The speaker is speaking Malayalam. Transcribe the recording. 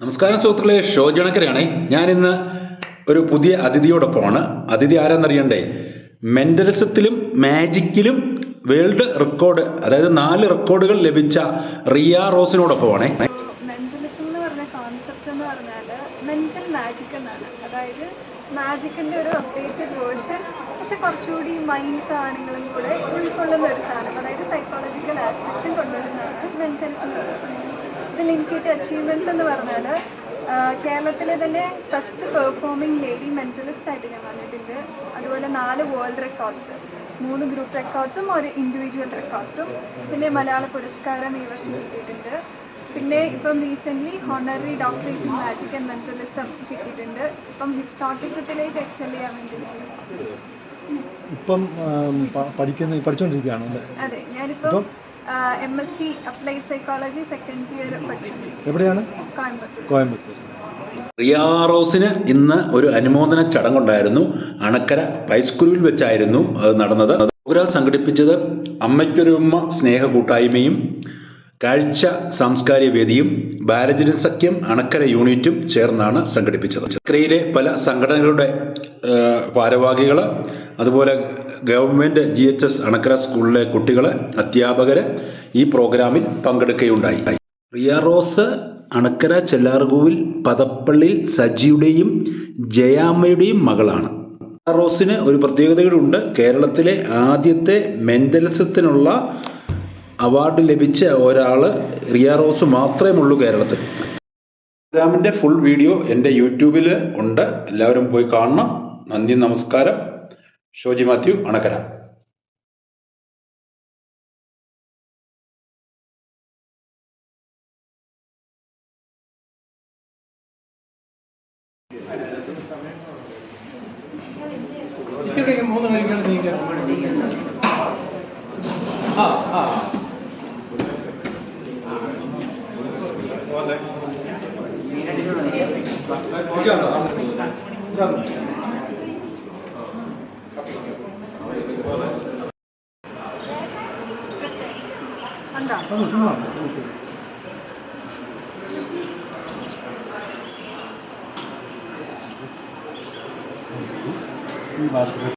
നമസ്കാരം സുഹൃത്തുക്കളെ ഷോജണക്കരയാണെ ഞാൻ ഇന്ന് ഒരു പുതിയ അതിഥിയോടൊപ്പമാണ്. അതിഥി ആരാന്നറിയണ്ടേ? മെന്റലിസത്തിലും മാജിക്കിലും വേൾഡ് റെക്കോർഡ് അതായത് നാല് റെക്കോർഡുകൾ ലഭിച്ച റിയ റോസിനോടൊപ്പമാണേ. മെന്റലിസം എന്ന് പറഞ്ഞ കോൺസെപ്റ്റ് എന്ന് പറഞ്ഞാൽ മെന്റൽ മാജിക് എന്നാണ്. അതായത് മാജിക്കിന്റെ ഒരു അപ്ഡേറ്റഡ് വേർഷൻ പക്ഷെ കുറച്ചുകൂടി മൈൻഡ് സാധനങ്ങളും കൂടെ ഉൾക്കൊള്ളുന്ന ഒരു സാധനം അതായത് സൈക്കോളജിക്കൽ ആസ്പെക്റ്റും കൊണ്ടുവരുന്നതാണ് മെന്റലിസം എന്ന് പറയുന്നത്. ഇതിൽ എനിക്ക് കിട്ടിയ അച്ചീവ്മെന്റ്സ് എന്ന് പറഞ്ഞാൽ കേരളത്തിലെ തന്നെ ഫസ്റ്റ് പെർഫോമിംഗ് ലേഡി മെന്റലിസ്റ്റ് ആയിട്ട് ഞാൻ വന്നിട്ടുണ്ട്. അതുപോലെ നാല് വേൾഡ് റെക്കോർഡ്സ് മൂന്ന് ഗ്രൂപ്പ് റെക്കോർഡ്സും ഒരു ഇൻഡിവിജ്വൽ റെക്കോർഡ്സും പിന്നെ മലയാള പുരസ്കാരം ഈ വർഷം കിട്ടിയിട്ടുണ്ട്. പിന്നെ ഇപ്പം recently honorary doctorate in magic and mentalism കിട്ടിയിട്ടുണ്ട്. ഇപ്പം ഹിപ്നോട്ടിസത്തിലേക്ക് എക്സൽ ചെയ്യാൻ വേണ്ടിയിട്ടുണ്ട് ഇപ്പം പഠിക്കുന്ന പഠിച്ചുകൊണ്ടിരിക്കുകയാണ് അതെ ഞാനിപ്പം M S C applied psychology second year എവിടെയാണ്? കോയമ്പത്തൂർ. കോയമ്പത്തൂർ. റിയ റോസിന് ഇന്ന് ഒരു അനുമോദന ചടങ്ങുണ്ടായിരുന്നു. അണക്കര ഹൈസ്കൂളിൽ വെച്ചായിരുന്നു അത് നടന്നത്. പ്രോഗ്രാം സംഘടിപ്പിച്ചത് അമ്മയ്ക്കൊരു ഉമ്മ സ്നേഹ കൂട്ടായ്മയും കാഴ്ച സാംസ്കാരിക വേദിയും ബാലജന സഖ്യം അണക്കര യൂണിറ്റും ചേർന്നാണ് സംഘടിപ്പിച്ചത്. ചക്രയിലെ പല സംഘടനകളുടെ ഭാരവാഹികൾ അതുപോലെ government G H S Anakkara സ്കൂളിലെ കുട്ടികൾ അധ്യാപകർ ഈ പ്രോഗ്രാമിൽ പങ്കെടുക്കുകയുണ്ടായി. റിയ റോസ് അണക്കര ചെല്ലാർകൂവിൽ പതപ്പള്ളി സജിയുടെയും ജയാമ്മയുടെയും മകളാണ്. റോസിന് ഒരു പ്രത്യേകതകളുണ്ട്. കേരളത്തിലെ ആദ്യത്തെ മെന്റലിസത്തിനുള്ള അവാർഡ് ലഭിച്ച ഒരാൾ റിയ റോസ് മാത്രമേ ഉള്ളൂ കേരളത്തിൽ. പ്രോഗ്രാമിന്റെ ഫുൾ വീഡിയോ എന്റെ യൂട്യൂബിൽ ഉണ്ട്. എല്ലാവരും പോയി കാണണം. നന്ദി നമസ്കാരം. ഷോജി മാത്യു അണക്കര. ഇച്ചിരി മൂന്ന് കളികൾ നീക്കണം ആ ആ. ഉണ്ടോ 한다. 한다. 한다. 한다. 한다. 한다. 한다. 한다. 한다.